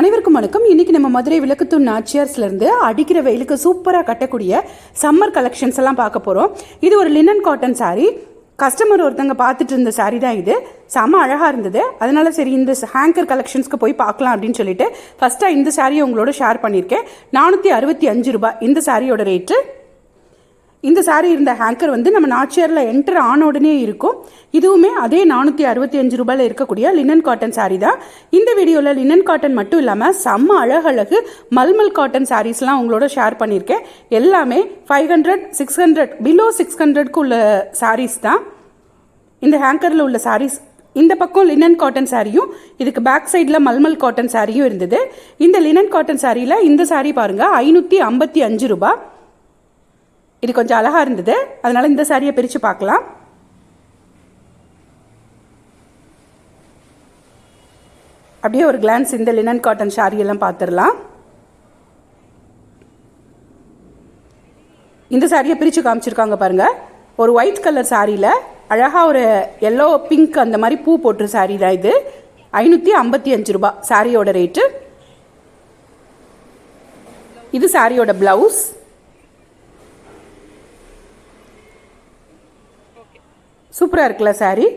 அனைவருக்கும் வணக்கம். இன்னைக்கு நம்ம மதுரை விளக்குத்தூர் நாச்சியார்ஸ்லேருந்து அடிக்கிற வெயிலுக்கு சூப்பராக கட்டக்கூடிய சம்மர் கலெக்ஷன்ஸ் எல்லாம் பார்க்க போகிறோம் இது ஒரு லினன் காட்டன் saree. கஸ்டமர் ஒருத்தங்க பார்த்துட்டு இருந்த saree தான் இது. செம்ம அழகாக இருந்தது. அதனால சரி இந்த ஹேங்கர் கலெக்ஷன்ஸ்க்கு போய் பார்க்கலாம் அப்படின்னு சொல்லிட்டு ஃபர்ஸ்ட்டாக இந்த சாரியை உங்களோட ஷேர் பண்ணியிருக்கேன். நானூற்றி அறுபத்தி அஞ்சு ரூபாய் இந்த சாரியோட ரேட்டு இந்த சாரீ இருந்த ஹேங்கர் வந்து நம்ம நாச்சியாரில் என்டர் ஆன உடனே இருக்கும். இதுவுமே அதே நானூற்றி அறுபத்தி அஞ்சு ரூபாயில் இருக்கக்கூடிய லினன் காட்டன் சாரீ தான். இந்த வீடியோவில் லினன் காட்டன் மட்டும் இல்லாமல் செம்ம அழகழகு மல்மல் காட்டன் சாரீஸ்லாம் உங்களோட ஷேர் பண்ணியிருக்கேன். எல்லாமே five hundred six hundred below six ஹண்ட்ரட்க்கு உள்ள சாரீஸ் தான். இந்த ஹேங்கரில் உள்ள சாரீஸ் இந்த பக்கம் லினன் காட்டன் சாரியும் இதுக்கு பேக் சைடில் மல்மல் காட்டன் சாரியும் இருந்தது. இந்த லினன் காட்டன் சாரியில் இந்த சாரீ பாருங்கள் ஐநூற்றி ஐம்பத்தி அஞ்சு ரூபாய். இது கொஞ்சம் அழகாக இருந்தது. அதனால் இந்த சாரியை பிரித்து பார்க்கலாம். அப்படியே ஒரு கிளான்ஸ் இந்த லினன் காட்டன் சாரியெல்லாம் பார்த்துடலாம். இந்த சாரியை பிரித்து காமிச்சிருக்காங்க பாருங்கள் ஒரு ஒயிட் கலர் சாரியில் அழகாக ஒரு எல்லோ பிங்க் அந்த மாதிரி பூ போட்டுரு சாரி தான் இது. ஐநூற்றி ஐம்பத்தி அஞ்சு ரூபாய் சாரியோட ரேட்டு இது சாரியோட ப்ளவுஸ் சூப்பராக இருக்குல்ல சாரி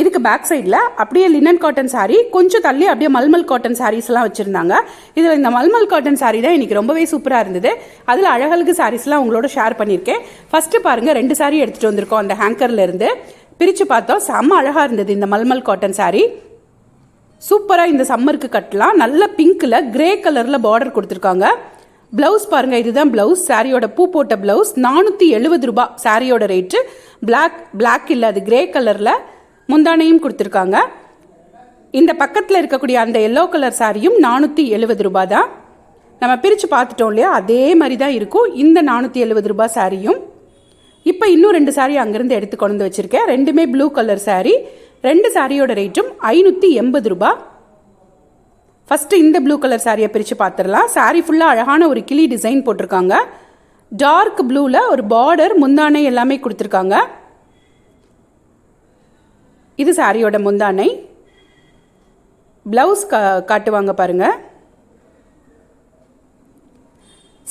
இதுக்கு பேக் சைடில் அப்படியே லினன் காட்டன் சாரீ கொஞ்சம் தள்ளி அப்படியே மல்மல் காட்டன் சாரீஸ்லாம் வச்சுருந்தாங்க. இதில் இந்த மல்மல் காட்டன் சாரீ தான் இன்றைக்கி ரொம்பவே சூப்பராக இருந்தது. அதில் அழகழகு சாரீஸ்லாம் உங்களோட ஷேர் பண்ணியிருக்கேன். ஃபஸ்ட்டு பாருங்கள் ரெண்டு சாரீ எடுத்துகிட்டு வந்திருக்கோம் அந்த ஹேங்கர்லேருந்து பிரித்து பார்த்தோம் செம்ம அழகாக இருந்தது இந்த மல்மல் காட்டன் சாரீ சூப்பராக இந்த சம்மருக்கு கட்டலாம். நல்ல பிங்க்கில் கிரே கலரில் பார்டர் கொடுத்துருக்காங்க. ப்ளவுஸ் பாருங்கள் இதுதான் ப்ளவுஸ் சாரியோட பூ போட்ட ப்ளவுஸ் நானூற்றி எழுபது ரூபாய் சாரியோட ரேட்டு பிளாக் பிளாக் இல்லை அது கிரே கலரில் முந்தானையும் கொடுத்துருக்காங்க. இந்த பக்கத்தில் இருக்கக்கூடிய அந்த எல்லோ கலர் சாரியும் நானூற்றி எழுபது ரூபா தான் நம்ம பிரித்து பார்த்துட்டோம் இல்லையா? அதே மாதிரி தான் இருக்கும். இந்த நானூற்றி எழுபது ரூபா சாரியும் இப்போ இன்னும் ரெண்டு சாரி அங்கேருந்து எடுத்து கொண்டு வந்து வச்சுருக்கேன். ரெண்டுமே ப்ளூ கலர் சாரி ரெண்டு சாரியோட ரேட்டும் ஐநூற்றி எண்பது ரூபாய் ஃபஸ்ட்டு இந்த ப்ளூ கலர் சாரியை பிரித்து பார்த்துடலாம் சாரி ஃபுல்லாக அழகான ஒரு கிளி டிசைன் போட்டிருக்காங்க. டார்க் ப்ளூவில் ஒரு பார்டர் முந்தானை எல்லாமே கொடுத்துருக்காங்க. இது சாரியோட முந்தானை. ப்ளவுஸ் கா காட்டுவாங்க பாருங்கள்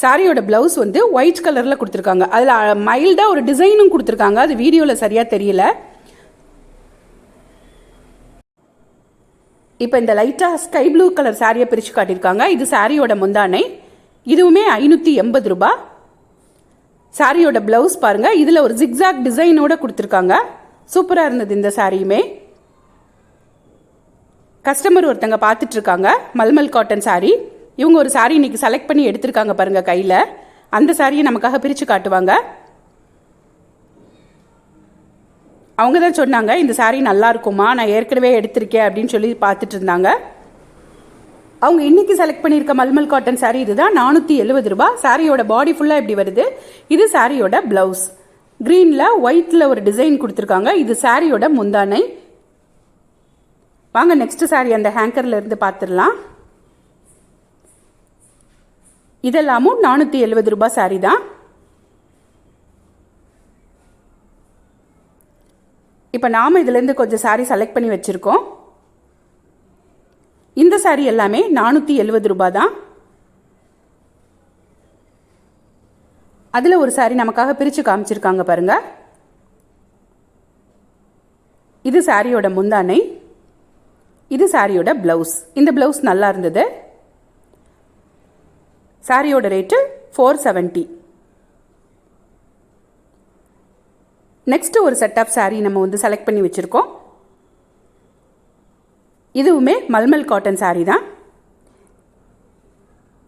சாரியோட ப்ளவுஸ் வந்து ஒயிட் கலரில் கொடுத்துருக்காங்க. அதில் மைல்டாக ஒரு டிசைனும் கொடுத்துருக்காங்க. அது வீடியோவில் சரியாக தெரியல. இப்போ இந்த லைட்டாக ஸ்கை ப்ளூ கலர் சாரியை பிரித்து காட்டியிருக்காங்க. இது சாரியோட முந்தானை. இதுவுமே ஐநூற்றி எண்பது ரூபா. சாரியோட ப்ளவுஸ் பாருங்கள் இதில் ஒரு ஜிக்ஸாக் டிசைனோட கொடுத்துருக்காங்க. சூப்பராக இருந்தது இந்த சாரியுமே கஸ்டமர் ஒருத்தங்க பார்த்துட்ருக்காங்க. மல்மல் காட்டன் சாரி இவங்க ஒரு சாரி இன்றைக்கி செலக்ட் பண்ணி எடுத்திருக்காங்க பாருங்கள் கையில். அந்த சாரியை நமக்காக பிரித்து காட்டுவாங்க. அவங்க தான் சொன்னாங்க இந்த சாரீ நல்லா இருக்குமா நான் ஏற்கனவே எடுத்திருக்கேன் அப்படின்னு சொல்லி பார்த்துட்டு இருந்தாங்க அவங்க இன்றைக்கி செலக்ட் பண்ணியிருக்க மல்மல் காட்டன் சாரீ இதுதான் நானூற்றி எழுபது ரூபா சாரியோட பாடி ஃபுல்லாக இப்படி வருது? இது சாரியோட ப்ளவுஸ் க்ரீனில் ஒயிட்டில் ஒரு டிசைன் கொடுத்துருக்காங்க இது சாரியோட முந்தானை. வாங்க நெக்ஸ்ட் சாரி அந்த ஹேங்கரில் இருந்து பார்த்துடலாம். இதெல்லாமும் நானூற்றி எழுபது ரூபாய் சாரி தான். இப்போ நாம் இதுலேருந்து கொஞ்சம் சாரி செலக்ட் பண்ணி வச்சுருக்கோம். இந்த சாரி எல்லாமே நானூற்றி எழுபது ரூபா தான் அதில் ஒரு சாரி நமக்காக பிரித்து காமிச்சிருக்காங்க பாருங்க. இது சாரியோட முந்தானை. இது சாரியோட ப்ளவுஸ் இந்த ப்ளவுஸ் நல்லா இருந்தது. சாரியோட ரேட்டு ஃபோர் செவன்ட்டி நெக்ஸ்ட்டு ஒரு செட் ஆஃப் சாரீ நம்ம வந்து செலக்ட் பண்ணி வச்சுருக்கோம். இதுவுமே மல்மல் காட்டன் சாரீ தான்.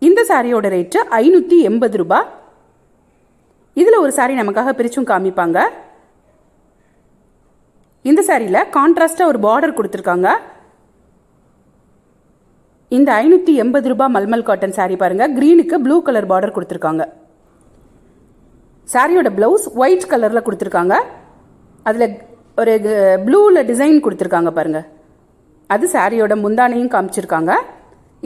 இந்த சாரியோட ரேட்டு ஐநூற்றி எண்பது ரூபா இதில் ஒரு சாரீ நமக்காக பிரிச்சும் காமிப்பாங்க. இந்த சாரியில் கான்ட்ராஸ்டாக ஒரு பார்டர் கொடுத்துருக்காங்க. இந்த ஐநூற்றி எண்பது ரூபாய் மல்மல் காட்டன் சாரீ பாருங்கள் க்ரீனுக்கு ப்ளூ கலர் பார்டர் கொடுத்துருக்காங்க. சாரியோட ப்ளவுஸ் ஒயிட் கலரில் கொடுத்துருக்காங்க. அதில் ஒரு ப்ளூவில் டிசைன் கொடுத்துருக்காங்க பாருங்கள் அது சாரியோட முந்தானையும் காமிச்சிருக்காங்க.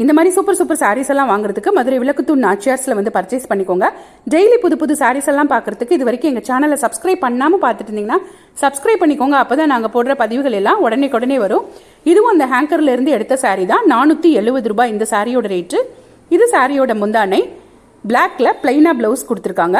இந்த மாதிரி சூப்பர் சூப்பர் சாரீஸ் எல்லாம் வாங்குறதுக்கு மதுரை விளக்குத்தூண் நாச்சியார்ஸில் வந்து பர்ச்சேஸ் பண்ணிக்கோங்க. டெய்லி புது புது சாரீஸ் எல்லாம் பார்க்குறதுக்கு இது வரைக்கும் எங்கள் சேனலை சப்ஸ்கிரைப் பண்ணாமல் பார்த்துட்டு இருந்தீங்கன்னா சப்ஸ்கிரைப் பண்ணிக்கோங்க. அப்போ தான் நாங்கள் போடுற பதிவுகள் எல்லாம் உடனே உடனே வரும். இதுவும் அந்த ஹேங்கர்லேருந்து எடுத்த சாரீ தான். நானூற்றி எழுபது ரூபாய் இந்த சாரியோட ரேட்டு இது சாரியோட முந்தானை. பிளாக்ல பிளைனாக ப்ளவுஸ் கொடுத்துருக்காங்க.